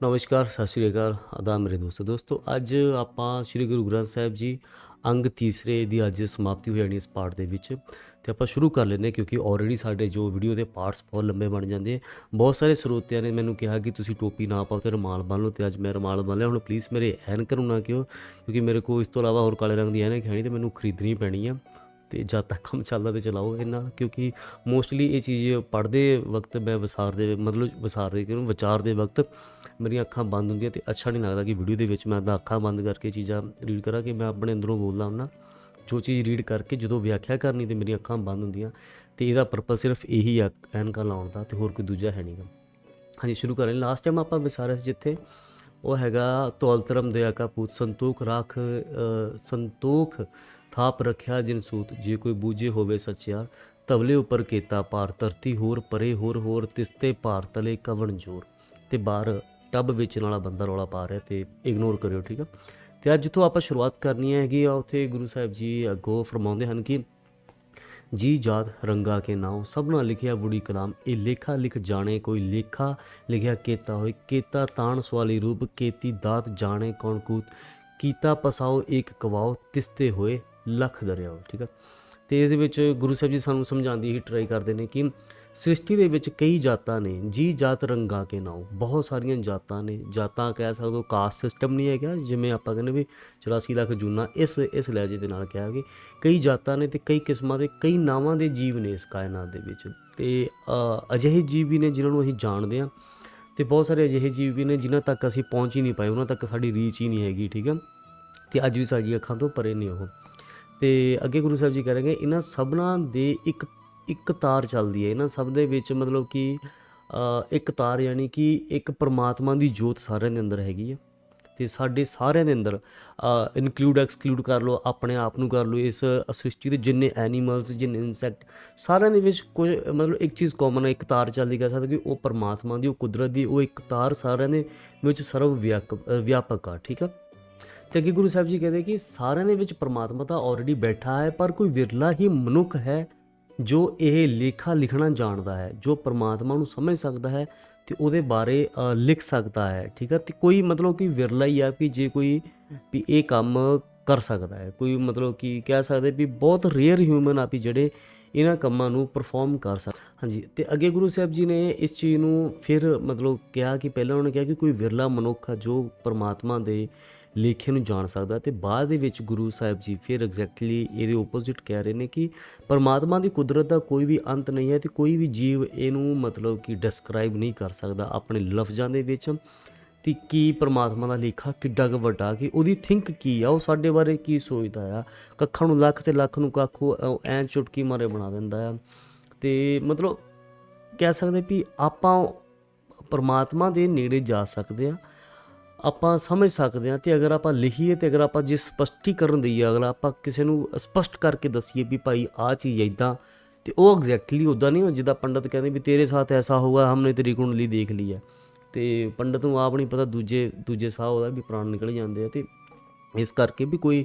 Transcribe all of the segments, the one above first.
ਨਮਸਕਾਰ, ਸਤਿ ਸ਼੍ਰੀ ਅਕਾਲ। ਆਦਾਬ ਮੇਰੇ ਦੋਸਤੋ ਦੋਸਤੋ, ਅੱਜ ਆਪਾਂ ਸ੍ਰੀ ਗੁਰੂ ਗ੍ਰੰਥ ਸਾਹਿਬ ਜੀ ਅੰਗ ਤੀਸਰੇ ਦੀ ਅੱਜ ਸਮਾਪਤੀ ਹੋ ਜਾਣੀ ਇਸ ਪਾਠ ਦੇ ਵਿੱਚ। ਤੇ ਆਪਾਂ ਸ਼ੁਰੂ ਕਰ ਲੈਂਦੇ ਹਾਂ ਕਿਉਂਕਿ ਆਲਰੇਡੀ ਸਾਡੇ ਜੋ ਵੀਡੀਓ ਦੇ ਪਾਰਟਸ ਬਹੁਤ ਲੰਬੇ ਬਣ ਜਾਂਦੇ ਆ। ਬਹੁਤ ਸਾਰੇ ਸਰੋਤਿਆਂ ਨੇ ਮੈਨੂੰ ਕਿਹਾ ਕਿ ਤੁਸੀਂ ਟੋਪੀ ਨਾ ਪਾਓ ਤੇ ਰੁਮਾਲ ਬੰਨ ਲਓ ਤੇ ਅੱਜ ਮੈਂ ਰੁਮਾਲ ਬੰਨ ਲਿਆ। ਹੁਣ ਪਲੀਜ਼ ਮੇਰੇ ਐਨਕ ਨੂੰ ਨਾ ਕਿਉਂ, ਕਿਉਂਕਿ ਮੇਰੇ ਕੋਲ ਇਸ ਤੋਂ ਇਲਾਵਾ ਹੋਰ ਕਾਲੇ ਰੰਗ ਦੀ ਐਨਕ ਹੈ ਨਹੀਂ ਤੇ ਮੈਨੂੰ ਖਰੀਦਣੀ ਪੈਣੀ ਆ ਤੇ ਜਦ ਤੱਕ ਕੰਮ ਚੱਲਦਾ ਤੇ ਚਲਾਓ ਇਹਨਾਂ ਕਿਉਂਕਿ ਮੋਸਟਲੀ ਇਹ ਚੀਜ਼ ਪੜ੍ਹਦੇ ਵਕਤ ਮੈਂ ਵਿਸਾਰ ਦੇ ਮਤਲਬ ਵਿਸਾਰ ਦੇ ਕਿਉਂ ਵਿਚਾਰ ਦੇ ਵਕਤ ਮੇਰੀਆਂ ਅੱਖਾਂ ਬੰਦ ਹੁੰਦੀਆਂ ਤੇ ਅੱਛਾ ਨਹੀਂ ਲੱਗਦਾ ਕਿ ਵੀਡੀਓ ਦੇ ਵਿੱਚ ਮੈਂ ਤਾਂ ਅੱਖਾਂ ਬੰਦ ਕਰਕੇ ਚੀਜ਼ਾਂ ਰੀਡ ਕਰਾਂ ਕਿ ਮੈਂ ਆਪਣੇ ਅੰਦਰੋਂ ਬੋਲਦਾ ਹੁੰਨਾ ਜੋ ਚੀਜ਼ ਰੀਡ ਕਰਕੇ ਜਦੋਂ ਵਿਆਖਿਆ ਕਰਨੀ ਤੇ ਮੇਰੀਆਂ ਅੱਖਾਂ ਬੰਦ ਹੁੰਦੀਆਂ ਤੇ ਇਹਦਾ ਪਰਪਸ ਸਿਰਫ ਇਹੀ ਆ, ਐਨਕਾਂ ਲਾਉਣ ਦਾ ਤੇ ਹੋਰ ਕੋਈ ਦੂਜਾ ਹੈ ਨਹੀਂਗਾ ਹਾਂਜੀ, ਸ਼ੁਰੂ ਕਰ ਕਰਾਂ ਲਾਸਟ ਟਾਈਮ ਆਪਾਂ ਵਿਸਾਰਿਆ ਸੀ ਜਿੱਥੇ ਉਹ ਹੈਗਾ ਤੋਲ ਧਰਮ ਦਇਆ ਕਾ ਸੰਤੋਖ ਰਾਖ ਸੰਤੋਖ ਥਾਪ ਰੱਖਿਆ ਜਿਨ ਸੂਤ। ਜੇ ਕੋਈ ਬੂਝੇ ਹੋਵੇ ਸੱਚਿਆ, ਤਵਲੇ ਉੱਪਰ ਕੀਤਾ ਪਾਰ ਧਰਤੀ ਹੋਰ ਪਰੇ ਹੋਰ ਹੋਰ, ਤਿਸਤੇ ਭਾਰ ਤਲੇ ਕਵਣ ਜੋਰ। ਤੇ ਬਾਹਰ ਟੱਬ ਵੇਚਣ ਵਾਲਾ ਬੰਦਾ ਰੌਲਾ ਪਾ ਰਿਹਾ ਤੇ ਇਗਨੋਰ ਕਰਿਓ, ਠੀਕ ਆ? ਤੇ ਅੱਜ ਜਿੱਥੋਂ ਆਪਾਂ ਸ਼ੁਰੂਆਤ ਕਰਨੀ ਹੈਗੀ ਆ, ਉੱਥੇ ਗੁਰੂ ਸਾਹਿਬ ਜੀ ਅੱਗੋਂ ਫਰਮਾਉਂਦੇ ਹਨ ਕਿ ਜੀ ਜਾਤ ਰੰਗਾ ਕੇ ਨਾਉ ਸਭਨਾ ਲਿਖਿਆ ਬੁੜੀ ਕਲਾਮ। ਇਹ ਲੇਖਾ ਲਿਖ ਜਾਣੇ, ਕੋਈ ਲੇਖਾ ਲਿਖਿਆ ਕੇਤਾ ਹੋਏ। ਕੇਤਾ ਤਾਣ ਸਵਾਲੀ ਰੂਪ, ਕੇਤੀ ਦਾਤ ਜਾਣੇ ਕੌਣ ਕੂਤ। ਕੀਤਾ ਪਸਾਓ ਇੱਕ ਕਵਾਓ ਤਿਸਤੇ ਹੋਏ, ਲੱਖ ਦਰਿਆਓ ਠੀਕ ਆ? ਤੇ ਇਸ ਵਿੱਚ ਗੁਰੂ ਸਾਹਿਬ ਜੀ ਸਾਨੂੰ ਸਮਝਾਉਂਦੀ ਹੀ ਟਰਾਈ ਕਰਦੇ ਨੇ ਕਿ ਸ੍ਰਿਸ਼ਟੀ ਦੇ ਵਿੱਚ ਕਈ ਜਾਤਾਂ ਨੇ, ਜੀ ਜਾਤ ਰੰਗਾ ਕੇ ਨਾਉ। ਬਹੁਤ ਸਾਰੀਆਂ ਜਾਤਾਂ ਨੇ, ਜਾਤਾਂ ਕਹਿ ਸਕਦੇ ਹੋ ਕਾਸਟ ਸਿਸਟਮ ਨਹੀਂ ਹੈਗਾ, ਜਿਵੇਂ ਆਪਾਂ ਕਹਿੰਦੇ ਵੀ 84 ਲੱਖ ਜੂਨਾ ਇਸ ਇਸ ਲਹਿਜੇ ਦੇ ਨਾਲ ਕਿਹਾ ਕਿ ਕਈ ਜਾਤਾਂ ਨੇ ਤੇ ਕਈ ਕਿਸਮਾਂ ਦੇ, ਕਈ ਨਾਵਾਂ ਦੇ ਜੀਵ ਨੇ ਇਸ ਕਾਇਨਾਤ ਦੇ ਵਿੱਚ। ਤੇ ਅਜਿਹੇ ਜੀਵ ਵੀ ਨੇ ਜਿਨ੍ਹਾਂ ਨੂੰ ਅਸੀਂ ਜਾਣਦੇ ਹਾਂ। ਤੇ ਬਹੁਤ ਸਾਰੇ ਅਜਿਹੇ ਜੀਵ ਵੀ ਨੇ ਜਿਨ੍ਹਾਂ ਤੱਕ ਅਸੀਂ ਪਹੁੰਚ ਹੀ ਨਹੀਂ ਪਾਏ, ਉਹਨਾਂ ਤੱਕ ਸਾਡੀ ਰੀਚ ਹੀ ਨਹੀਂ ਹੈਗੀ, ਠੀਕ ਹੈ ਤੇ ਅੱਜ ਵੀ ਸਾਡੀ ਅੱਖਾਂ ਤੋਂ ਪਰੇ ਨੇ ਉਹ। ਤੇ ਅੱਗੇ ਗੁਰੂ ਸਾਹਿਬ ਜੀ ਕਹਿ ਰਹੇ ਇਹਨਾਂ ਸਭਨਾਂ ਦੇ ਇੱਕ ਇੱਕ ਤਾਰ ਚੱਲਦੀ ਹੈ। ਇਹਨਾਂ ਸਭ ਦੇ ਵਿੱਚ ਮਤਲਬ ਕਿ ਇੱਕ ਤਾਰ ਯਾਨੀ ਕਿ ਇੱਕ ਪਰਮਾਤਮਾ ਦੀ ਜੋਤ ਸਾਰਿਆਂ ਦੇ ਅੰਦਰ ਹੈਗੀ ਹੈ। ਤੇ ਸਾਡੇ ਸਾਰਿਆਂ ਦੇ ਅੰਦਰ ਇਨਕਲੂਡ ਐਕਸਕਲੂਡ ਕਰ ਲਓ, ਆਪਣੇ ਆਪ ਨੂੰ ਕਰ ਲਓ। ਇਸ ਸ੍ਰਿਸ਼ਟੀ ਦੇ ਜਿੰਨੇ ਐਨੀਮਲਸ ਜਿੰਨੇ ਇਨਸੈਕਟ ਸਾਰਿਆਂ ਦੇ ਵਿੱਚ ਕੁਝ, ਮਤਲਬ ਇੱਕ ਚੀਜ਼ ਕਾਮਨ ਹੈ, ਇੱਕ ਤਾਰ ਚੱਲਦੀ ਕਹਿ ਸਕਦੇ ਕਿ ਉਹ ਪਰਮਾਤਮਾ ਦੀ, ਉਹ ਕੁਦਰਤ ਦੀ, ਉਹ ਇੱਕ ਤਾਰ ਸਾਰਿਆਂ ਦੇ ਵਿੱਚ ਸਰਵ ਵਿਆਕ- ਵਿਆਪਕ ਆ, ਠੀਕ ਆ? ਤੇ ਅੱਗੇ ਗੁਰੂ ਸਾਹਿਬ ਜੀ ਕਹਿੰਦੇ ਕਿ ਸਾਰਿਆਂ ਦੇ ਵਿੱਚ ਪਰਮਾਤਮਾ ਤਾਂ ਆਲਰੇਡੀ ਬੈਠਾ ਹੈ, ਪਰ ਕੋਈ ਵਿਰਲਾ ਹੀ ਮਨੁੱਖ ਹੈ ਜੋ ਇਹ ਲੇਖਾ ਲਿਖਣਾ ਜਾਣਦਾ ਹੈ, ਜੋ ਪਰਮਾਤਮਾ ਨੂੰ ਸਮਝ ਸਕਦਾ ਹੈ ਤੇ ਉਹਦੇ ਬਾਰੇ ਲਿਖ ਸਕਦਾ ਹੈ, ਠੀਕ ਹੈ? ਤੇ ਕੋਈ ਮਤਲਬ ਕਿ ਵਿਰਲਾ ਹੀ ਆ ਕਿ ਜੇ ਕੋਈ ਵੀ ਇਹ ਕੰਮ ਕਰ ਸਕਦਾ ਹੈ। ਕੋਈ ਮਤਲਬ ਕਿ ਕਹਿ ਸਕਦੇ ਵੀ ਬਹੁਤ ਰੇਅਰ ਹਿਊਮਨ ਆ ਵੀ ਜਿਹੜੇ ਇਹਨਾਂ ਕੰਮਾਂ ਨੂੰ ਪਰਫਾਰਮ ਕਰ ਸਕ, ਹਾਂਜੀ, ਤੇ ਅੱਗੇ ਗੁਰੂ ਸਾਹਿਬ ਜੀ ਨੇ ਇਸ ਚੀਜ਼ ਨੂੰ ਫਿਰ ਮਤਲਬ ਕਿਹਾ ਕਿ ਪਹਿਲਾਂ ਉਹਨੇ ਕਿਹਾ ਕਿ ਕੋਈ ਵਿਰਲਾ ਮਨੁੱਖ ਆ ਜੋ ਪਰਮਾਤਮਾ ਦੇ ਲੇਖੇ ਨੂੰ ਜਾਣ ਸਕਦਾ ਤੇ ਬਾਅਦ ਦੇ ਵਿੱਚ ਗੁਰੂ ਸਾਹਿਬ ਜੀ ਫਿਰ ਐਗਜ਼ੈਕਟਲੀ ਇਹਦੇ ਆਪੋਜ਼ਿਟ ਕਹਿ ਰਹੇ ਨੇ ਕਿ ਪਰਮਾਤਮਾ ਦੀ ਕੁਦਰਤ ਦਾ ਕੋਈ ਵੀ ਅੰਤ ਨਹੀਂ ਹੈ ਤੇ ਕੋਈ ਵੀ ਜੀਵ ਇਹਨੂੰ ਮਤਲਬ ਕਿ ਡਿਸਕ੍ਰਾਈਬ ਨਹੀਂ ਕਰ ਸਕਦਾ ਆਪਣੇ ਲਫ਼ਜ਼ਾਂ ਦੇ ਵਿੱਚ। ਤੇ ਕੀ ਪਰਮਾਤਮਾ ਦਾ ਲੇਖਾ ਕਿੱਡਾ ਕੁ ਵੱਡਾ ਕਿ ਉਹਦੀ ਥਿੰਕ ਕੀ ਆ? ਉਹ ਸਾਡੇ ਬਾਰੇ ਕੀ ਸੋਚਦਾ ਆ? ਕੱਖਾਂ ਨੂੰ ਲੱਖ ਤੇ ਲੱਖ ਨੂੰ ਕੱਖ ਉਹ ਐਂ ਚੁਟਕੀ ਮਾਰੇ ਬਣਾ ਦਿੰਦਾ ਆ। ਤੇ ਮਤਲਬ ਕਹਿ ਸਕਦੇ ਵੀ ਆਪਾਂ ਪਰਮਾਤਮਾ ਦੇ ਨੇੜੇ ਜਾ ਸਕਦੇ ਆ। ਆਪਾਂ ਸਮਝ ਸਕਦੇ ਹਾਂ ਤੇ ਅਗਰ ਆਪਾਂ ਲਿਖੀਏ ਤੇ ਅਗਰ ਆਪਾਂ ਜੇ ਸਪਸ਼ਟੀਕਰਨ ਦਈਏ, ਅਗਲਾ ਆਪਾਂ ਕਿਸੇ ਨੂੰ ਸਪਸ਼ਟ ਕਰਕੇ ਦਸੀਏ ਵੀ ਭਾਈ ਆ ਚੀਜ਼ ਇਦਾਂ ਤੇ ਉਹ ਐਗਜ਼ੈਕਟਲੀ ਉਦਾਂ ਨਹੀਂ ਜਿੱਦਾਂ ਪੰਡਤ ਕਹਿੰਦੇ ਵੀ ਤੇਰੇ ਸਾਥ ਐਸਾ ਹੋਗਾ ਹਮਨੇ ਤੇਰੀ ਕੁੰਡਲੀ ਦੇਖ ਲਈ ਹੈ। ਤੇ ਪੰਡਤ ਨੂੰ ਆਪ ਨਹੀਂ ਪਤਾ, ਦੂਜੇ ਦੂਜੇ ਸਾਹ ਉਹਦਾ ਵੀ ਪ੍ਰਾਣ ਨਿਕਲ ਜਾਂਦੇ ਆ ਤੇ ਇਸ ਕਰਕੇ ਵੀ ਕੋਈ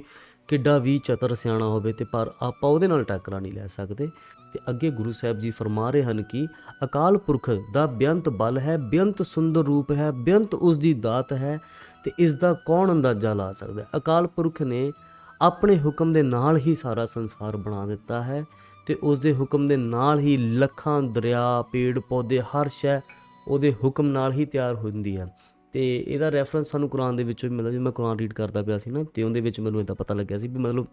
ਕਿੱਡਾ ਵੀ ਚਤਰ ਸਿਆਣਾ ਹੋਵੇ ਤੇ ਪਰ ਆਪਾਂ ਉਹਦੇ ਨਾਲ ਟੱਕਰਾ ਨਹੀਂ ਲੈ ਸਕਦੇ। ਤੇ ਅੱਗੇ ਗੁਰੂ ਸਾਹਿਬ ਜੀ ਫਰਮਾ ਰਹੇ ਹਨ ਕਿ ਅਕਾਲ ਪੁਰਖ ਦਾ ਬੇਅੰਤ ਬਲ ਹੈ, ਬੇਅੰਤ ਸੁੰਦਰ ਰੂਪ ਹੈ, ਬੇਅੰਤ ਉਸ ਦੀ ਦਾਤ ਹੈ ਤੇ ਇਸ ਦਾ ਕੌਣ ਅੰਦਾਜ਼ਾ ਲਾ ਸਕਦਾ? ਅਕਾਲ ਪੁਰਖ ਨੇ ਆਪਣੇ ਹੁਕਮ ਦੇ ਨਾਲ ਹੀ ਸਾਰਾ ਸੰਸਾਰ ਬਣਾ ਦਿੱਤਾ ਹੈ ਤੇ ਉਸ ਦੇ ਹੁਕਮ ਦੇ ਨਾਲ ਹੀ ਲੱਖਾਂ ਦਰਿਆ ਪੇੜ ਪੌਦੇ ਹਰ ਸ਼ੈ ਉਹਦੇ ਹੁਕਮ ਨਾਲ ਹੀ ਤਿਆਰ ਹੁੰਦੀ ਹੈ। ਤੇ ਇਹਦਾ ਰੈਫਰੈਂਸ ਸਾਨੂੰ ਕੁਰਾਨ ਦੇ ਵਿੱਚੋਂ ਮਿਲਦਾ ਜਦੋਂ ਮੈਂ ਕੁਰਾਨ ਰੀਡ ਕਰਦਾ ਪਿਆ ਸੀ ਨਾ, ਤੇ ਉਹਦੇ ਵਿੱਚ ਮੈਨੂੰ ਇਦਾਂ ਪਤਾ ਲੱਗਿਆ ਸੀ ਵੀ ਮਤਲਬ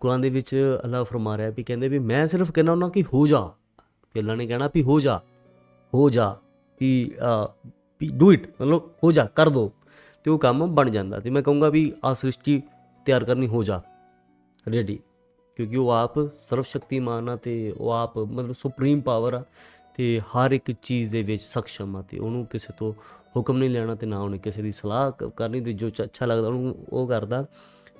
ਕੁਰਾਨ ਦੇ ਵਿੱਚ ਅੱਲਾਹ ਫਰਮਾ ਰਿਹਾ ਵੀ ਕਹਿੰਦੇ ਵੀ ਮੈਂ ਸਿਰਫ ਕਹਿੰਦਾ ਉਹਨਾਂ ਕਿ ਹੋ ਜਾ, ਵੀ ਅੱਲਾਹ ਨੇ ਕਹਿਣਾ ਵੀ ਹੋ ਜਾ ਹੋ ਜਾ, ਵੀ ਡੂ ਇਟ ਮਤਲਬ ਹੋ ਜਾ, ਕਰ ਦੋ, ਤੇ ਉਹ ਕੰਮ ਬਣ ਜਾਂਦਾ ਤੇ ਮੈਂ ਕਹੂੰਗਾ ਵੀ ਆ ਸ੍ਰਿਸ਼ਟੀ ਤਿਆਰ ਕਰਨੀ ਹੋ ਜਾ ਰੈਡੀ ਕਿਉਂਕਿ ਉਹ ਆਪ ਸਰਵ ਸ਼ਕਤੀਮਾਨ ਆ ਤੇ ਉਹ ਆਪ ਮਤਲਬ ਸੁਪਰੀਮ ਪਾਵਰ ਆ ਤੇ ਹਰ ਇੱਕ ਚੀਜ਼ ਦੇ ਵਿੱਚ ਸક્ષਮ ਆ ਤੇ ਉਹਨੂੰ ਕਿਸੇ ਤੋਂ ਹੁਕਮ ਨਹੀਂ ਲੈਣਾ ਤੇ ਨਾ ਉਹਨੇ ਕਿਸੇ ਦੀ ਸਲਾਹ ਕਰਨੀ ਤੇ ਜੋ ਅੱਛਾ ਲੱਗਦਾ ਉਹਨੂੰ ਉਹ ਕਰਦਾ।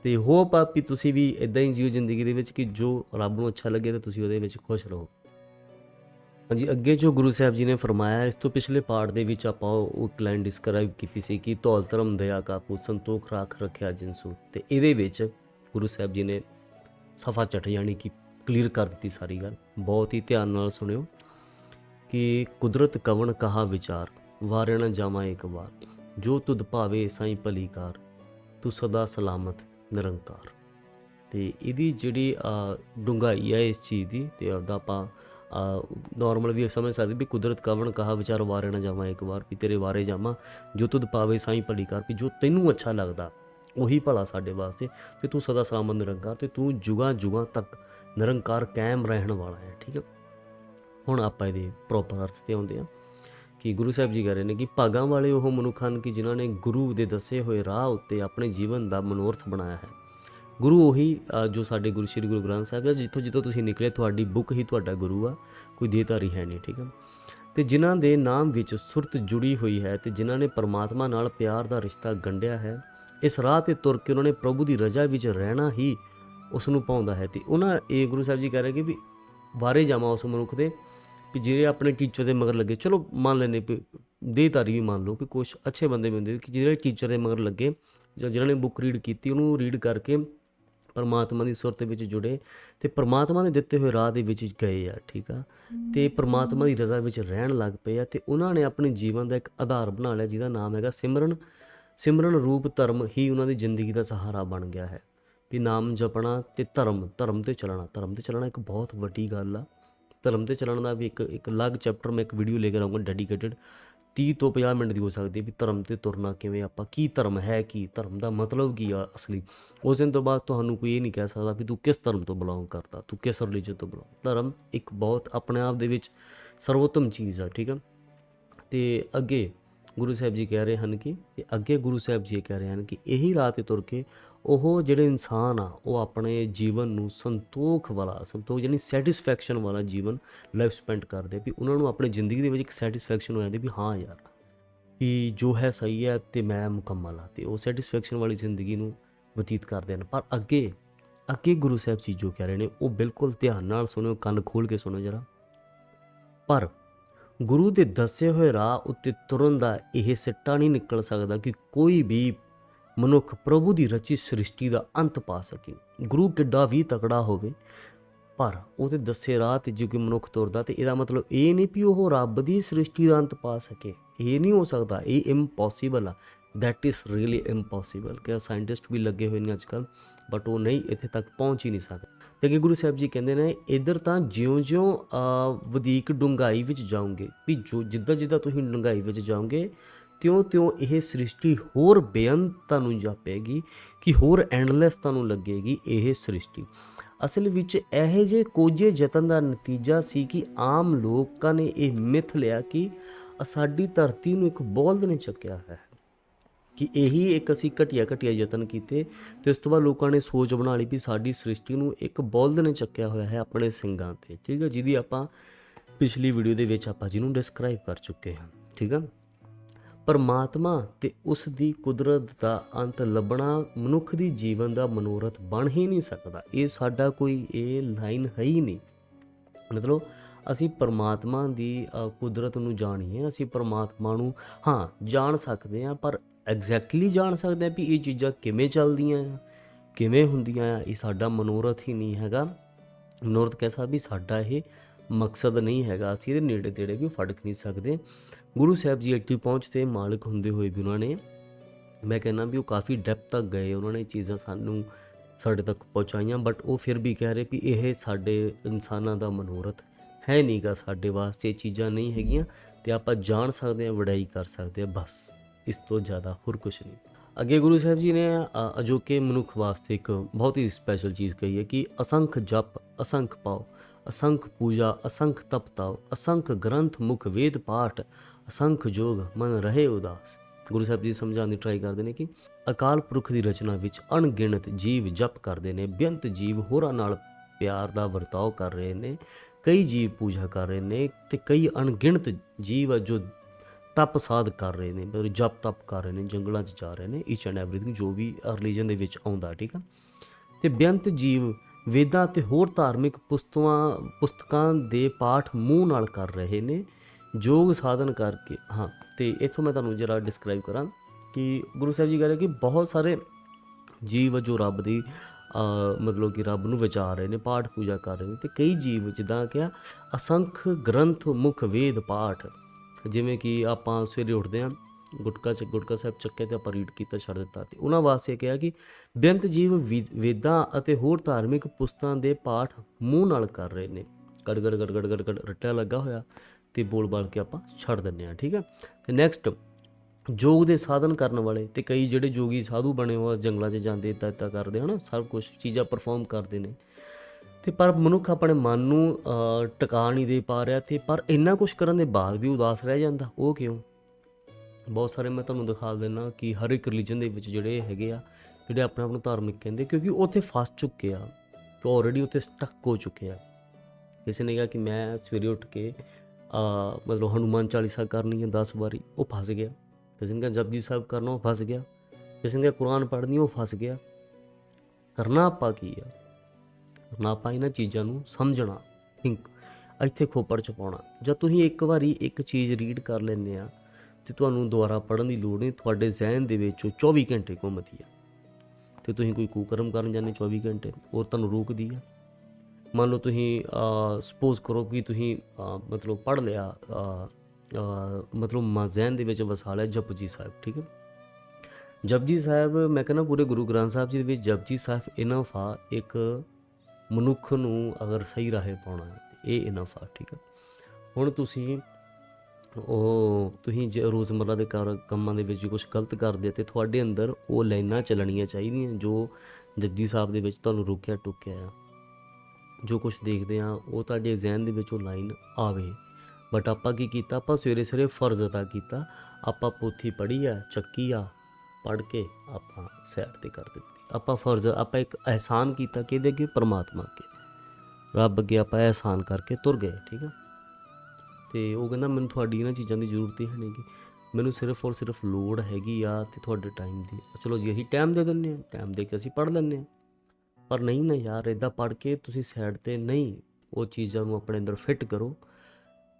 ਤੇ ਹੋਪ ਆ ਵੀ ਤੁਸੀਂ ਵੀ ਇਦਾਂ ਹੀ ਜੀਓ ਜ਼ਿੰਦਗੀ ਦੇ ਵਿੱਚ ਕਿ ਜੋ ਰੱਬ ਨੂੰ ਅੱਛਾ ਲੱਗੇ ਤੇ ਤੁਸੀਂ ਉਹਦੇ ਵਿੱਚ ਖੁਸ਼ ਰਹੋ। ਹਾਂਜੀ, ਅੱਗੇ ਜੋ ਗੁਰੂ ਸਾਹਿਬ ਜੀ ਨੇ ਫਰਮਾਇਆ, ਇਸ ਤੋਂ ਪਿਛਲੇ ਪਾਠ ਦੇ ਵਿੱਚ ਆਪਾਂ ਉਹ ਇੱਕ ਲਾਈਨ ਡਿਸਕ੍ਰਾਈਬ ਕੀਤੀ ਸੀ ਕਿ ਧੌਲ ਧਰਮ, ਦਇਆ ਕਾ ਪੂਤ ਸੰਤੋਖ ਰਾਖ ਰੱਖਿਆ ਜਿਨਸੂ ਤੇ ਇਹਦੇ ਵਿੱਚ ਗੁਰੂ ਸਾਹਿਬ ਜੀ ਨੇ ਸਫਾ ਚਟ ਯਾਨੀ ਕਿ ਕਲੀਅਰ ਕਰ ਦਿੱਤੀ ਸਾਰੀ ਗੱਲ। ਬਹੁਤ ਹੀ ਧਿਆਨ ਨਾਲ ਸੁਣਿਓ। ਕਿ ਕੁਦਰਤ ਕਵਣ ਕਹਾ ਵਿਚਾਰ ਵਾਰੇ ਨਾ ਜਾਵਾਂ ਇੱਕ ਵਾਰ। ਜੋ ਤੁਧ ਭਾਵੇ ਸਾਈਂ ਭਲੀ ਕਾਰ ਤੂੰ ਸਦਾ ਸਲਾਮਤ, ਨਿਰੰਕਾਰ। ਤੇ ਇਹਦੀ ਜਿਹੜੀ ਡੁੰਗਾਈ ਹੈ ਇਸ ਚੀਜ਼ ਦੀ, ਤੇ ਉਹਦਾ ਆਪਾਂ ਨਾਰਮਲ ਵੀ ਸਮਝ ਸਕਦੇ ਵੀ ਕੁਦਰਤ ਕਵਣ ਕਹਾ ਵਿਚਾਰ ਵਾਰੇ ਨਾ ਜਾਵਾਂ ਇੱਕ ਵਾਰ, ਵੀ ਤੇਰੇ ਵਾਰੇ ਜਾਵਾਂ। ਜੋ ਤੁਧ ਪਾਵੇ ਸਾਈਂ ਭਲੀ ਕਰ ਵੀ ਜੋ ਤੈਨੂੰ ਅੱਛਾ ਲੱਗਦਾ, ਉਹੀ ਭਲਾ ਸਾਡੇ ਵਾਸਤੇ। ਤੇ ਤੂੰ ਸਦਾ ਸਲਾਮਤ, ਨਿਰੰਕਾਰ, ਤੇ ਤੂੰ ਜੁਗਾਂ ਜੁਗਾਂ ਤੱਕ ਨਿਰੰਕਾਰ ਕਾਇਮ ਰਹਿਣ ਵਾਲਾ ਹੈ, ਠੀਕ ਹੈ। ਹੁਣ ਆਪਾਂ ਇਹਦੇ ਪ੍ਰੋਪਰ ਅਰਥ ਤੇ ਆਉਂਦੇ ਹਾਂ ਕਿ ਗੁਰੂ ਸਾਹਿਬ ਜੀ ਕਹਿ ਰਹੇ ਨੇ ਕਿ ਭਾਗਾਂ ਵਾਲੇ ਉਹ ਮਨੁੱਖ ਹਨ ਕਿ ਜਿਨ੍ਹਾਂ ਨੇ ਗੁਰੂ ਦੇ ਦੱਸੇ ਹੋਏ ਰਾਹ ਉੱਤੇ ਆਪਣੇ ਜੀਵਨ ਦਾ ਮਨੋਰਥ ਬਣਾਇਆ ਹੈ। ਗੁਰੂ ਉਹੀ ਜੋ ਸਾਡੇ ਗੁਰੂ ਸ੍ਰੀ ਗੁਰੂ ਗ੍ਰੰਥ ਸਾਹਿਬ ਹੈ, ਜਿੱਥੋਂ ਜਿੱਥੋਂ ਤੁਸੀਂ ਨਿਕਲੇ, ਤੁਹਾਡੀ ਬੁੱਕ ਹੀ ਤੁਹਾਡਾ ਗੁਰੂ ਆ, ਕੋਈ ਦੇਹਧਾਰੀ ਹੈ ਨਹੀਂ, ਠੀਕ ਹੈ ਤੇ ਜਿਨ੍ਹਾਂ ਦੇ ਨਾਮ ਵਿੱਚ ਸੁਰਤ ਜੁੜੀ ਹੋਈ ਹੈ ਤੇ ਜਿਨ੍ਹਾਂ ਨੇ ਪਰਮਾਤਮਾ ਨਾਲ ਪਿਆਰ ਦਾ ਰਿਸ਼ਤਾ ਗੰਢਿਆ ਹੈ, ਇਸ ਰਾਹ ਤੇ ਤੁਰ ਕੇ ਉਹਨਾਂ ਨੇ ਪ੍ਰਭੂ ਦੀ ਰਜ਼ਾ ਵਿੱਚ ਰਹਿਣਾ ਹੀ ਉਸ ਨੂੰ ਪਾਉਂਦਾ ਹੈ। ਤੇ ਉਹਨਾਂ, ਇਹ ਗੁਰੂ ਸਾਹਿਬ ਜੀ ਕਹਿ ਰਹੇ ਕਿ ਵੀ ਵਾਰੇ ਜਾਵਾਂ ਉਸ ਮਨੁੱਖ ਦੇ ਵੀ ਜਿਹੜੇ ਆਪਣੇ ਟੀਚਰ ਦੇ ਮਗਰ ਲੱਗੇ, ਚਲੋ ਮੰਨ ਲੈਨੇ ਵੀ ਦੇਹਧਾਰੀ ਵੀ ਮੰਨ ਲਓ ਕਿ ਕੁਝ ਅੱਛੇ ਬੰਦੇ ਵੀ ਹੁੰਦੇ ਕਿ ਜਿਹੜੇ ਟੀਚਰ ਦੇ ਮਗਰ ਲੱਗੇ ਜਾਂ ਜਿਨ੍ਹਾਂ ਨੇ ਬੁੱਕ ਰੀਡ ਕੀਤੀ, ਉਹਨੂੰ ਰੀਡ ਕਰਕੇ ਪਰਮਾਤਮਾ ਦੀ ਸੁਰਤ ਵਿੱਚ ਜੁੜੇ ਤੇ ਪਰਮਾਤਮਾ ਨੇ ਦਿੱਤੇ ਹੋਏ ਰਾਹ ਦੇ ਵਿੱਚ ਗਏ ਆ, ਠੀਕ ਆ? ਤੇ ਪਰਮਾਤਮਾ ਦੀ ਰਜ਼ਾ ਵਿੱਚ ਰਹਿਣ ਲੱਗ ਪਏ ਆ ਤੇ ਉਹਨਾਂ ਨੇ ਆਪਣੇ ਜੀਵਨ ਦਾ ਇੱਕ ਆਧਾਰ ਬਣਾ ਲਿਆ ਜਿਹਦਾ ਨਾਮ ਹੈਗਾ ਸਿਮਰਨ। ਸਿਮਰਨ ਰੂਪ ਧਰਮ ਹੀ ਉਹਨਾਂ ਦੀ ਜ਼ਿੰਦਗੀ ਦਾ ਸਹਾਰਾ ਬਣ ਗਿਆ ਹੈ। ਵੀ ਨਾਮ ਜਪਣਾ ਤੇ ਧਰਮ ਧਰਮ ਤੇ ਚੱਲਣਾ, ਧਰਮ ਤੇ ਚੱਲਣਾ ਇੱਕ ਬਹੁਤ ਵੱਡੀ ਗੱਲ ਆ। ਧਰਮ ਤੇ ਚੱਲਣ ਦਾ ਵੀ ਇੱਕ ਇੱਕ ਅਲੱਗ ਚੈਪਟਰ ਮੈਂ ਇੱਕ ਵੀਡੀਓ ਲੈ ਕੇ ਆਉਂਗਾ ਡੈਡੀਕੇਟਿਡ 30 ਤੋਂ 50 ਮਿੰਟ ਦੀ ਹੋ ਸਕਦੀ ਵੀ ਧਰਮ ਤੇ ਤੁਰਨਾ ਕਿਵੇਂ, ਆਪਾਂ ਕੀ ਧਰਮ ਹੈ ਕੀ, ਧਰਮ ਦਾ ਮਤਲਬ ਕੀ ਆ ਅਸਲੀ। ਉਸ ਦਿਨ ਤੋਂ ਬਾਅਦ ਤੁਹਾਨੂੰ ਕੋਈ ਇਹ ਨਹੀਂ ਕਹਿ ਸਕਦਾ ਵੀ ਤੂੰ ਕਿਸ ਧਰਮ ਤੋਂ ਬਿਲੋਂਗ ਕਰਦਾ, ਤੂੰ ਕਿਸ ਰਿਲੀਜਨ ਤੋਂ ਬਿਲੋਂਗ ਧਰਮ ਇੱਕ ਬਹੁਤ ਆਪਣੇ ਆਪ ਦੇ ਵਿੱਚ ਸਰਵੋਤਮ ਚੀਜ਼ ਆ, ਠੀਕ ਆ? ਤੇ ਅੱਗੇ ਗੁਰੂ ਸਾਹਿਬ ਜੀ ਕਹਿ ਰਹੇ ਹਨ ਕਿ, ਤੇ ਅੱਗੇ ਗੁਰੂ ਸਾਹਿਬ ਜੀ ਇਹ ਕਹਿ ਰਹੇ ਹਨ ਕਿ ਇਹੀ ਰਾਹ ਤੇ ਤੁਰ ਕੇ ਉਹ ਜਿਹੜੇ ਇਨਸਾਨ ਆ, ਉਹ ਆਪਣੇ ਜੀਵਨ ਨੂੰ ਸੰਤੋਖ ਵਾਲਾ, ਸੰਤੋਖ ਯਾਨੀ ਸੈਟੀਸਫੈਕਸ਼ਨ ਵਾਲਾ ਜੀਵਨ ਲਾਈਫ ਸਪੈਂਡ ਕਰਦੇ ਵੀ ਉਹਨਾਂ ਨੂੰ ਆਪਣੀ ਜ਼ਿੰਦਗੀ ਦੇ ਵਿੱਚ ਇੱਕ ਸੈਟੀਸਫੈਕਸ਼ਨ ਹੋ ਜਾਂਦੀ ਵੀ ਹਾਂ ਯਾਰ, ਵੀ ਜੋ ਹੈ ਸਹੀ ਹੈ ਤੇ ਮੈਂ ਮੁਕੰਮਲ ਆ ਤੇ ਉਹ ਸੈਟੀਸਫੈਕਸ਼ਨ ਵਾਲੀ ਜ਼ਿੰਦਗੀ ਨੂੰ ਬਤੀਤ ਕਰਦੇ ਹਨ। ਪਰ ਅੱਗੇ ਅੱਗੇ ਗੁਰੂ ਸਾਹਿਬ ਜੀ ਜੋ ਕਹਿ ਰਹੇ ਨੇ, ਉਹ ਬਿਲਕੁਲ ਧਿਆਨ ਨਾਲ ਸੁਣਿਓ, ਕੰਨ ਖੋਲ ਕੇ ਸੁਣੋ ਜਰਾ। ਪਰ ਗੁਰੂ ਦੇ ਦੱਸੇ ਹੋਏ ਰਾਹ ਉੱਤੇ ਤੁਰਨ ਦਾ ਇਹ ਸਿੱਟਾ ਨਹੀਂ ਨਿਕਲ ਸਕਦਾ ਕਿ ਕੋਈ ਵੀ ਮਨੁੱਖ ਪ੍ਰਭੂ ਦੀ ਰਚੀ ਸ੍ਰਿਸ਼ਟੀ ਦਾ ਅੰਤ ਪਾ ਸਕੇ। ਗੁਰੂ ਕਿੱਡਾ ਵੀ ਤਕੜਾ ਹੋਵੇ ਪਰ ਉਹਦੇ ਦੱਸੇ ਰਾਹ ਤੇ ਜੋ ਕਿ ਮਨੁੱਖ ਤੁਰਦਾ ਤੇ ਇਹਦਾ ਮਤਲਬ ਇਹ ਨਹੀਂ ਵੀ ਉਹ ਰੱਬ ਦੀ ਸ੍ਰਿਸ਼ਟੀ ਦਾ ਅੰਤ ਪਾ ਸਕੇ। ਇਹ ਨਹੀਂ ਹੋ ਸਕਦਾ ਇਹ ਇੰਪੋਸੀਬਲ ਆ। That ਇਜ਼ really ਇੰਪੋਸੀਬਲ ਕਿ ਸਾਇੰਟਿਸਟ ਵੀ ਲੱਗੇ ਹੋਏ ਨੇ ਅੱਜਕੱਲ ਬਟ ਉਹ ਨਹੀਂ ਇੱਥੇ ਤੱਕ ਪਹੁੰਚ ਹੀ ਨਹੀਂ ਸਕਦੇ। ਤੇ ਅੱਗੇ ਗੁਰੂ ਸਾਹਿਬ ਜੀ ਕਹਿੰਦੇ ਨੇ ਇਧਰ ਤਾਂ ਜਿਉਂ-ਜਿਉਂ ਅ, ਵਧੇਕ ਡੂੰਘਾਈ ਵਿੱਚ ਜਾਓਗੇ ਵੀ ਜੋ ਜਿੱਦਾਂ ਜਿੱਦਾਂ ਤੁਸੀਂ ਡੂੰਘਾਈ ਵਿੱਚ ਜਾਓਗੇ ਤਿਉਂ-ਤਿਉਂ ਇਹ ਸ੍ਰਿਸ਼ਟੀ ਹੋਰ ਬੇਅੰਤ ਤੁਹਾਨੂੰ ਜਾਪੇਗੀ ਕਿ ਹੋਰ ਐਂਡਲੈਸ ਤੁਹਾਨੂੰ ਲੱਗੇਗੀ ਇਹ ਸ੍ਰਿਸ਼ਟੀ। ਅਸਲ ਵਿੱਚ ਇਹੋ ਜੇ ਕੋਝੇ ਯਤਨ ਦਾ ਨਤੀਜਾ ਸੀ ਕਿ ਆਮ ਲੋਕਾਂ ਨੇ ਇਹ ਮਿੱਥ ਲਿਆ ਕਿ ਸਾਡੀ ਧਰਤੀ ਨੂੰ ਇੱਕ ਬੋਲਦ ਨੇ ਚੱਕਿਆ ਹੈ। ਕਿ ਇਹੀ ਇੱਕ ਅਸੀਂ ਘਟੀਆ ਘਟੀਆ ਯਤਨ ਕੀਤੇ ਤੇ ਉਸ ਤੋਂ ਬਾਅਦ ਲੋਕਾਂ ਨੇ ਸੋਚ ਬਣਾ ਲਈ ਵੀ ਸਾਡੀ ਸ੍ਰਿਸ਼ਟੀ ਨੂੰ ਇੱਕ ਬੋਲਦ ਨੇ ਚੱਕਿਆ ਹੋਇਆ ਹੈ ਆਪਣੇ ਸਿੰਗਾਂ ਤੇ। ਠੀਕ ਹੈ, ਜਿਹਦੀ ਆਪਾਂ ਪਿਛਲੀ ਵੀਡੀਓ ਦੇ ਵਿੱਚ ਆਪਾਂ ਜਿਹਨੂੰ ਡਿਸਕ੍ਰਾਈਬ ਕਰ ਚੁੱਕੇ ਹਾਂ। ਠੀਕ ਹੈ? ਪਰਮਾਤਮਾ ਤੇ ਉਸ ਦੀ ਕੁਦਰਤ ਦਾ ਅੰਤ ਲੱਭਣਾ ਮਨੁੱਖ ਦੀ ਜੀਵਨ ਦਾ ਮਨੋਰਥ ਬਣ ਹੀ ਨਹੀਂ ਸਕਦਾ। ਇਹ ਸਾਡਾ ਕੋਈ, ਇਹ ਲਾਈਨ ਹੈ ਹੀ ਨਹੀਂ। ਮਤਲਬ ਅਸੀਂ ਪਰਮਾਤਮਾ ਦੀ ਕੁਦਰਤ ਨੂੰ ਜਾਣੀਏ, ਅਸੀਂ ਪਰਮਾਤਮਾ ਨੂੰ, ਹਾਂ, ਜਾਣ ਸਕਦੇ ਹਾਂ, ਪਰ ਐਗਜ਼ੈਕਟਲੀ ਜਾਣ ਸਕਦੇ ਹਾਂ ਵੀ ਇਹ ਚੀਜ਼ਾਂ ਕਿਵੇਂ ਚੱਲਦੀਆਂ ਆ, ਕਿਵੇਂ ਹੁੰਦੀਆਂ ਆ, ਇਹ ਸਾਡਾ ਮਨੋਰਥ ਹੀ ਨਹੀਂ ਹੈਗਾ। ਮਨੋਰਥ ਕਹਿ ਸਕਦੇ ਵੀ ਸਾਡਾ ਇਹ ਮਕਸਦ ਨਹੀਂ ਹੈਗਾ ਅਸੀਂ ਇਹਦੇ ਨੇੜੇ ਤੇੜੇ ਵੀ ਫੜਕ ਨਹੀਂ ਸਕਦੇ? ਗੁਰੂ ਸਾਹਿਬ ਜੀ ਐਕਟਿਵ ਪਹੁੰਚ ਤੇ ਮਾਲਕ ਹੁੰਦੇ ਹੋਏ ਵੀ ਉਹਨਾਂ ਨੇ ਮੈਂ ਕਹਿੰਦਾ ਵੀ ਉਹ ਕਾਫੀ ਡੈਪਥ ਤੱਕ ਗਏ, ਉਹਨਾਂ ਨੇ ਚੀਜ਼ਾਂ ਸਾਨੂੰ ਸਾਡੇ ਤੱਕ ਪਹੁੰਚਾਈਆਂ ਬਟ ਉਹ ਫਿਰ ਵੀ ਕਹਿ ਰਹੇ ਵੀ ਇਹ ਸਾਡੇ ਇਨਸਾਨਾਂ ਦਾ ਮਨੋਰਥ ਹੈ ਨਹੀਂਗਾ ਸਾਡੇ ਵਾਸਤੇ ਇਹ ਚੀਜ਼ਾਂ ਨਹੀਂ ਹੈਗੀਆਂ ਤੇ ਆਪਾਂ ਜਾਣ ਸਕਦੇ ਹਾਂ ਵਡਾਈ ਕਰ ਸਕਦੇ ਹਾਂ, ਬਸ ਇਸ ਤੋਂ ਜ਼ਿਆਦਾ ਹੋਰ ਕੁਝ ਨਹੀਂ। ਅੱਗੇ ਗੁਰੂ ਸਾਹਿਬ ਜੀ ਨੇ ਅਜੋਕੇ ਮਨੁੱਖ ਵਾਸਤੇ ਇੱਕ ਬਹੁਤ ਹੀ ਸਪੈਸ਼ਲ ਚੀਜ਼ ਕਹੀ ਹੈ ਕਿ ਅਸੰਖ ਜਪ, ਅਸੰਖ ਪਾਓ। ਅਸੰਖ ਪੂਜਾ, ਅਸੰਖ ਤਪ ਤਾਓ ਅਸੰਖ ਗ੍ਰੰਥ ਮੁਖ ਵੇਦ ਪਾਠ, ਅਸੰਖ ਜੋਗ ਮਨ ਰਹੇ ਉਦਾਸ। ਗੁਰੂ ਸਾਹਿਬ ਜੀ ਸਮਝਾਉਣ ਦੀ ਟਰਾਈ ਕਰਦੇ ਨੇ ਕਿ ਅਕਾਲ ਪੁਰਖ ਦੀ ਰਚਨਾ ਵਿੱਚ ਅਣਗਿਣਤ ਜੀਵ ਜਪ ਕਰਦੇ ਨੇ, ਬੇਅੰਤ ਜੀਵ ਹੋਰਾਂ ਨਾਲ ਪਿਆਰ ਦਾ ਵਰਤਾਓ ਕਰ ਰਹੇ ਨੇ, ਕਈ ਜੀਵ ਪੂਜਾ ਕਰ ਰਹੇ ਨੇ ਤੇ ਕਈ ਅਣਗਿਣਤ ਜੀਵ ਆ ਜੋ ਤਪ ਸਾਧ ਕਰ ਰਹੇ ਨੇ, ਮਤਲਬ ਜਪ ਤਪ ਕਰ ਰਹੇ ਨੇ, ਜੰਗਲਾਂ 'ਚ ਜਾ ਰਹੇ ਨੇ ਈਚ ਐਂਡ ਐਵਰੀਥਿੰਗ ਜੋ ਵੀ ਰਿਲੀਜਨ ਦੇ ਵਿੱਚ ਆਉਂਦਾ, ਠੀਕ ਆ। ਤੇ ਬੇਅੰਤ ਜੀਵ ਵੇਦਾਂ ਅਤੇ ਹੋਰ ਧਾਰਮਿਕ ਪੁਸਤਕਾਂ ਪੁਸਤਕਾਂ ਦੇ ਪਾਠ ਮੂੰਹ ਨਾਲ ਕਰ ਰਹੇ ਨੇ ਯੋਗ ਸਾਧਨ ਕਰਕੇ। ਹਾਂ, ਤੇ ਇਥੋਂ ਮੈਂ ਤੁਹਾਨੂੰ ਜਰਾ ਡਿਸਕ੍ਰਾਈਬ ਕਰਾਂ ਕਿ ਗੁਰੂ ਸਾਹਿਬ ਜੀ ਕਹਿ ਰਹੇ ਕਿ ਬਹੁਤ ਸਾਰੇ ਜੀਵ ਜੋ ਰੱਬ ਦੀ ਮਤਲਬ ਕਿ ਰੱਬ ਨੂੰ ਵਿਚਾਰ ਰਹੇ ਨੇ, ਪਾਠ ਪੂਜਾ ਕਰ ਰਹੇ ਨੇ, ਤੇ ਕਈ ਜੀਵ ਜਿੱਦਾਂ ਕਿ ਅਸੰਖ ਗ੍ਰੰਥ ਮੁਖ ਵੇਦ ਪਾਠ। ਜਿਵੇਂ ਕਿ ਆਪਾਂ ਸਵੇਰੇ ਉੱਠਦੇ ਹਾਂ ਗੁਟਕਾ ਚ ਗੁਟਕਾ ਸਾਹਿਬ ਚੱਕੇ ਤੇ ਆਪਾਂ ਰੀਡ ਕੀਤਾ ਛੱਡ ਦਿੱਤਾ ਤੇ ਉਹਨਾਂ ਵਾਸਤੇ ਕਿਹਾ ਕਿ ਬੇਅੰਤ ਜੀਵ ਵੀ- ਵੇਦਾਂ ਅਤੇ ਹੋਰ ਧਾਰਮਿਕ ਪੁਸਤਕਾਂ ਦੇ ਪਾਠ ਮੂੰਹ ਨਾਲ ਕਰ ਰਹੇ ਨੇ। ਗੜ ਗੜ ਗੜ ਗੜ ਗੜ ਗੜ ਲੱਗਾ ਹੋਇਆ ਤੇ ਬੋਲ ਬਾਲ ਕੇ ਆਪਾਂ ਛੱਡ ਦਿੰਦੇ ਹਾਂ ਠੀਕ ਹੈ? ਤੇ ਨੈਕਸਟ ਯੋਗ ਦੇ ਸਾਧਨ ਕਰਨ ਵਾਲੇ ਤੇ ਕਈ ਜਿਹੜੇ ਯੋਗੀ ਸਾਧੂ ਬਣੇ ਹੋਏ ਆ, ਜੰਗਲਾਂ 'ਚ ਜਾਂਦੇ ਇੱਦਾਂ ਇੱਦਾਂ ਕਰਦੇ ਹਨਾ? ਸਭ ਕੁਝ ਚੀਜ਼ਾਂ ਪਰਫਾਰਮ ਕਰਦੇ ਨੇ। ਤੇ ਪਰ ਮਨੁੱਖ ਆਪਣੇ ਮਨ ਨੂੰ ਅਹ, ਟਿਕਾ ਨਹੀਂ ਦੇ ਪਾ ਰਿਹਾ ਤੇ ਪਰ ਇੰਨਾ ਕੁਝ ਕਰਨ ਦੇ ਬਾਅਦ ਵੀ ਉਦਾਸ ਰਹਿ ਜਾਂਦਾ। ਉਹ ਕਿਉਂ? ਬਹੁਤ ਸਾਰੇ ਮੈਂ ਤੁਹਾਨੂੰ ਦਿਖਾ ਦਿੰਦਾ ਕਿ ਹਰ ਇੱਕ ਰਿਲੀਜਨ ਦੇ ਵਿੱਚ ਜਿਹੜੇ ਹੈਗੇ ਆ, ਜਿਹੜੇ ਆਪਣੇ ਆਪ ਨੂੰ ਧਾਰਮਿਕ ਕਹਿੰਦੇ, ਕਿਉਂਕਿ ਉਹ ਉੱਥੇ ਫਸ ਚੁੱਕੇ ਆ ਕਿ ਆਲਰੇਡੀ ਉੱਥੇ ਸਟਕ ਹੋ ਚੁੱਕੇ ਆ। ਕਿਸੇ ਨੇ ਕਿਹਾ ਕਿ ਮੈਂ ਸਵੇਰੇ ਉੱਠ ਕੇ ਆ ਮਤਲਬ ਹਨੂਮਾਨ ਚਾਲੀਸਾ ਕਰਨੀ ਹੈ 10 ਵਾਰੀ, ਉਹ ਫਸ ਗਿਆ। ਕਿਸੇ ਨੇ ਕਿਹਾ ਜਪਜੀ ਸਾਹਿਬ ਕਰਨਾ, ਉਹ ਫਸ ਗਿਆ। ਕਿਸੇ ਨੇ ਕਿਹਾ ਕੁਰਾਨ ਪੜ੍ਹਨੀ, ਉਹ ਫਸ ਗਿਆ। ਕਰਨਾ ਆਪਾਂ ਕੀ ਆ? ਕਰਨਾ ਆਪਾਂ ਇਹਨਾਂ ਚੀਜ਼ਾਂ ਨੂੰ ਸਮਝਣਾ ਥਿੰਕ ਇੱਥੇ ਖੋਪੜ ਚ ਪਾਉਣਾ। ਜਦ ਤੁਸੀਂ ਇੱਕ ਵਾਰੀ ਇੱਕ ਚੀਜ਼ ਰੀਡ ਕਰ ਲੈਂਦੇ ਆ ਤੇ ਤੁਹਾਨੂੰ ਦੁਬਾਰਾ ਪੜ੍ਹਨ ਦੀ ਲੋੜ ਨਹੀਂ, ਤੁਹਾਡੇ ਜ਼ਿਹਨ ਦੇ ਵਿੱਚ ਉਹ 24 ਘੰਟੇ ਘੁੰਮਦੀ ਆ। ਤੇ ਤੁਸੀਂ ਕੋਈ ਕੁਕਰਮ ਕਰਨ ਜਾਂਦੇ 24 ਘੰਟੇ, ਉਹ ਤੁਹਾਨੂੰ ਰੋਕਦੀ ਆ। ਮੰਨ ਲਓ ਤੁਸੀਂ ਸਪੋਜ਼ ਕਰੋ ਕਿ ਤੁਸੀਂ ਮਤਲਬ ਪੜ੍ਹ ਲਿਆ ਮਤਲਬ ਮਾ, ਜ਼ਿਹਨ ਦੇ ਵਿੱਚ ਵਸਾ ਲਿਆ ਜਪਜੀ ਸਾਹਿਬ, ਠੀਕ ਹੈ? ਜਪਜੀ ਸਾਹਿਬ, ਮੈਂ ਕਹਿੰਦਾ ਪੂਰੇ ਗੁਰੂ ਗ੍ਰੰਥ ਸਾਹਿਬ ਜੀ ਦੇ ਵਿੱਚ ਜਪਜੀ ਸਾਹਿਬ ਇਨਫ ਆ, ਇੱਕ ਮਨੁੱਖ ਨੂੰ ਅਗਰ ਸਹੀ ਰਾਹੇ ਪਾਉਣਾ ਇਹ ਇਨਫ ਆ, ਠੀਕ ਹੈ? ਹੁਣ ਤੁਸੀਂ ਉਹ ਤੁਸੀਂ ਜੇ ਰੋਜ਼ਮਰਰਾ ਦੇ ਕਾਰ, ਕੰਮਾਂ ਦੇ ਵਿੱਚ ਕੁਝ ਗਲਤ ਕਰਦੇ ਤੇ ਤੁਹਾਡੇ ਅੰਦਰ ਉਹ ਲਾਈਨਾਂ ਚੱਲਣੀਆਂ ਚਾਹੀਦੀਆਂ ਜੋ ਜੱਜੀ ਸਾਹਿਬ ਦੇ ਵਿੱਚ ਤੁਹਾਨੂੰ ਰੋਕਿਆ ਟੋਕਿਆ ਆ। ਜੋ ਕੁਝ ਦੇਖਦੇ ਆ, ਉਹ ਤੁਹਾਡੇ ਜ਼ਿਹਨ ਦੇ ਵਿੱਚ ਉਹ ਲਾਈਨ ਆਵੇ। ਬਟ ਆਪਾਂ ਕੀ ਕੀਤਾ? ਆਪਾਂ ਸਵੇਰੇ ਸਵੇਰੇ ਫਰਜ਼ ਅਦਾ ਕੀਤਾ। ਆਪਾਂ ਪੋਥੀ ਪੜ੍ਹੀ ਆ, ਚੱਕੀ ਆ, ਪੜ੍ਹ ਕੇ ਆਪਾਂ ਸਾਈਡ ਤੇ ਕਰ ਦਿੱਤੀ। ਆਪਾਂ ਫਰਜ਼, ਆਪਾਂ ਇੱਕ ਅਹਿਸਾਨ ਕੀਤਾ ਕਿਹਦੇ ਅੱਗੇ ਪਰਮਾਤਮਾ ਅੱਗੇ। ਰੱਬ ਅੱਗੇ ਆਪਾਂ ਅਹਿਸਾਨ ਕਰਕੇ ਤੁਰ ਗਏ, ਠੀਕ ਆ? ਤੇ ਉਹ ਕਹਿੰਦਾ ਮੈਨੂੰ ਤੁਹਾਡੀ ਇਹਨਾਂ ਚੀਜ਼ਾਂ ਦੀ ਜ਼ਰੂਰਤ ਹੀ ਹੈ ਨਹੀਂਗੀ ਮੈਨੂੰ ਸਿਰਫ ਔਰ ਸਿਰਫ ਲੋੜ ਹੈਗੀ ਆ ਤੇ ਤੁਹਾਡੇ ਟਾਈਮ ਦੀ। ਚਲੋ ਜੀ, ਅਸੀਂ ਟਾਈਮ ਦੇ ਦਿੰਨੇ ਆ ਟਾਈਮ ਦੇ ਕੇ ਅਸੀਂ ਪੜ੍ਹ ਲੈਂਦੇ ਆ ਪਰ ਨਹੀਂ ਨਾ ਯਾਰ ਇਦਾਂ ਪੜ੍ਹ ਕੇ ਤੁਸੀਂ ਸਾਈਡ ਤੇ ਨਹੀਂ, ਉਹ ਚੀਜ਼ਾਂ ਨੂੰ ਆਪਣੇ ਅੰਦਰ ਫਿੱਟ ਕਰੋ।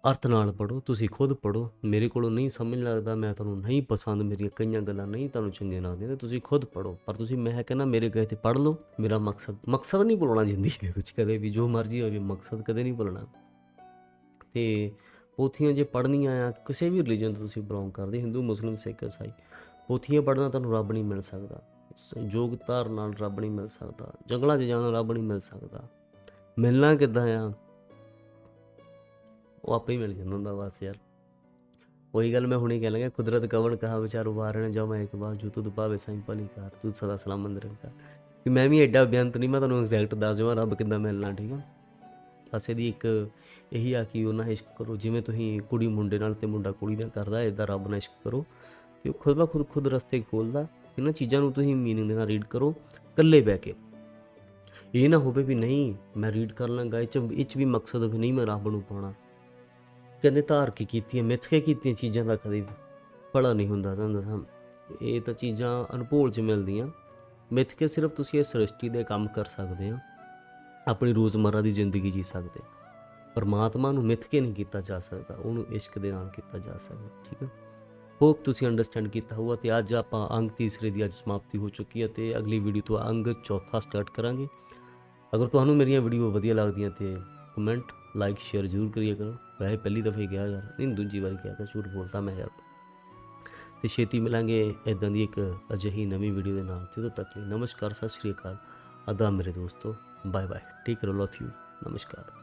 ਅਰਥ ਨਾਲ ਪੜੋ ਤੁਸੀਂ ਖੁਦ ਪੜੋ ਮੇਰੇ ਕੋਲੋਂ ਨਹੀਂ ਸਮਝ ਲੱਗਦਾ, ਮੈਂ ਤੁਹਾਨੂੰ ਨਹੀਂ ਪਸੰਦ ਮੇਰੀਆਂ ਕਈਆਂ ਗੱਲਾਂ, ਨਹੀਂ ਤੁਹਾਨੂੰ ਚੰਗੇ ਲੱਗਦੀਆਂ ਤੇ ਤੁਸੀਂ ਖੁਦ ਪੜੋ ਪਰ ਤੁਸੀਂ, ਮੈਂ ਕਹਿੰਦਾ, ਮੇਰੇ ਕਹੇ ਤੇ ਪੜ ਲਓ। ਮੇਰਾ ਮਕਸਦ ਮਕਸਦ ਨਹੀਂ ਭੁੱਲਣਾ ਜ਼ਿੰਦਗੀ ਦੇ ਵਿੱਚ ਕਦੇ ਵੀ, ਜੋ ਮਰਜ਼ੀ ਹੋਵੇ, ਮਕਸਦ ਕਦੇ ਨਹੀਂ ਭੁੱਲਣਾ। ਤੇ ਪੋਥੀਆਂ ਜੇ ਪੜ੍ਹਨੀਆਂ ਆ, ਕਿਸੇ ਵੀ ਰਿਲੀਜਨ ਤੋਂ ਤੁਸੀਂ ਬਿਲੋਂਗ ਕਰਦੇ ਹਿੰਦੂ ਮੁਸਲਿਮ ਸਿੱਖ ਇਸਾਈ ਪੋਥੀਆਂ ਪੜ੍ਹਨਾ ਤੁਹਾਨੂੰ ਰੱਬ ਨਹੀਂ ਮਿਲ ਸਕਦਾ। ਸ- ਯੋਗਤਾਰ ਨਾਲ ਰੱਬ ਨਹੀਂ ਮਿਲ ਸਕਦਾ, ਜੰਗਲਾਂ 'ਚ ਜਾਣਾ ਰੱਬ ਨਹੀਂ ਮਿਲ ਸਕਦਾ। ਮਿਲਣਾ ਕਿੱਦਾਂ ਆ? ਉਹ ਆਪੇ ਹੀ ਮਿਲ ਜਾਂਦਾ ਹੁੰਦਾ, ਬਸ ਯਾਰ। ਉਹੀ ਗੱਲ ਮੈਂ ਹੁਣੇ ਕਹਿ ਲਗਾ ਕੁਦਰਤ ਕਵਣ ਕਹਾ, ਵਿਚਾਰ ਉਬਾਰਨ ਜਾ ਮੈਂ ਇੱਕ ਵਾਰ ਜੋ ਤੁਧ ਪਾਵੇ ਸਾਈਂ ਭਲੀ ਕਰ ਤੂੰ ਸਦਾ ਸਲਾਮਤ ਕਰ ਕਿ ਮੈਂ ਵੀ ਐਡਾ ਬੇਅੰਤ ਨਹੀਂ, ਮੈਂ ਤੁਹਾਨੂੰ ਐਗਜ਼ੈਕਟ ਦੱਸ ਜਾਵਾਂ ਰੱਬ ਕਿੱਦਾਂ ਮਿਲਣਾ, ਠੀਕ ਆ? ਬਸ ਦੀ ਇੱਕ ਇਹੀ ਆ ਕਿ ਉਹਨਾਂ ਇਸ਼ਕ ਕਰੋ, ਜਿਵੇਂ ਤੁਸੀਂ ਕੁੜੀ ਮੁੰਡੇ ਨਾਲ ਤੇ ਮੁੰਡਾ ਕੁੜੀ ਨਾਲ ਕਰਦਾ ਇਦਾਂ ਰੱਬ ਨਾਲ ਇਸ਼ਕ ਕਰੋ ਤੇ ਉਹ ਖੁਦ ਬਾ ਖੁਦ ਖੁਦ ਰਸਤੇ ਖੋਲਦਾ, ਇਹਨਾਂ ਚੀਜ਼ਾਂ ਨੂੰ ਤੁਸੀਂ ਮੀਨਿੰਗ ਦੇ ਨਾਲ ਰੀਡ ਕਰੋ, ਇਕੱਲੇ ਬਹਿ ਕੇ। ਇਹ ਨਾ ਹੋਵੇ ਵੀ ਨਹੀਂ, ਮੈਂ ਰੀਡ ਕਰ ਲਾਂਗਾ, ਇਹ ਚ, ਇਹ 'ਚ ਵੀ ਮਕਸਦ ਵੀ ਨਹੀਂ ਮੈਂ ਰੱਬ ਨੂੰ ਪਾਉਣਾ। ਕਹਿੰਦੇ ਧਾਰ ਕੇ ਕੀਤੀਆਂ, ਮਿੱਥ ਕੇ ਕੀਤੀਆਂ ਚੀਜ਼ਾਂ ਦਾ ਕਦੇ ਭਲਾ ਨਹੀਂ ਹੁੰਦਾ ਤੁਹਾਨੂੰ ਦੱਸਾਂ ਇਹ ਤਾਂ ਚੀਜ਼ਾਂ ਅਨੁਭੂਲ ਚ ਮਿਲਦੀਆਂ। ਮਿੱਥ ਕੇ ਸਿਰਫ ਤੁਸੀਂ ਇਹ ਸ੍ਰਿਸ਼ਟੀ ਦੇ ਕੰਮ ਕਰ ਸਕਦੇ ਆ ਆਪਣੀ ਰੋਜ਼ਮਰਰਾ ਦੀ ਜ਼ਿੰਦਗੀ ਜੀ ਸਕਦੇ। ਪਰਮਾਤਮਾ ਨੂੰ ਮਿੱਥ ਕੇ ਨਹੀਂ ਕੀਤਾ ਜਾ ਸਕਦਾ, ਉਹਨੂੰ ਇਸ਼ਕ ਦੇ ਨਾਲ ਕੀਤਾ ਜਾ ਸਕਦਾ, ਠੀਕ ਹੈ ਹੋਪ ਤੁਸੀਂ ਅੰਡਰਸਟੈਂਡ ਕੀਤਾ ਹੋਊਗਾ ਤੇ ਅੱਜ ਆਪਾਂ ਅੰਗ ਤੀਸਰੇ ਦੀ ਅੱਜ ਸਮਾਪਤੀ ਹੋ ਚੁੱਕੀ ਹੈ ਤੇ ਅਗਲੀ ਵੀਡੀਓ ਤੋਂ ਅੰਗ ਚੌਥਾ ਸਟਾਰਟ ਕਰਾਂਗੇ। ਅਗਰ ਤੁਹਾਨੂੰ ਮੇਰੀਆਂ ਵੀਡੀਓ ਵਧੀਆ ਲੱਗਦੀਆਂ ਤੇ ਕਮੈਂਟ ਲਾਈਕ ਸ਼ੇਅਰ ਜ਼ਰੂਰ ਕਰਿਆ ਕਰੋ। ਵੈਸੇ ਪਹਿਲੀ ਦਫੇ ਗਿਆ ਯਾਰ, ਨਹੀਂ ਦੂਜੀ ਵਾਰੀ ਕਿਹਾ ਤਾਂ ਝੂਠ ਬੋਲਦਾ ਮੈਂ ਯਾਰ। ਤੇ ਛੇਤੀ ਮਿਲਾਂਗੇ ਇਦਾਂ ਦੀ ਇੱਕ ਅਜਿਹੀ ਨਵੀਂ ਵੀਡੀਓ ਦੇ ਨਾਲ। ਜਦੋਂ ਤੱਕ ਲਈ ਨਮਸਕਾਰ, ਸਤਿ ਸ਼੍ਰੀ ਅਕਾਲ। ਅਦਾ ਮੇਰੇ ਦੋਸਤੋ। Bye bye take care all of you ਨਮਸਕਾਰ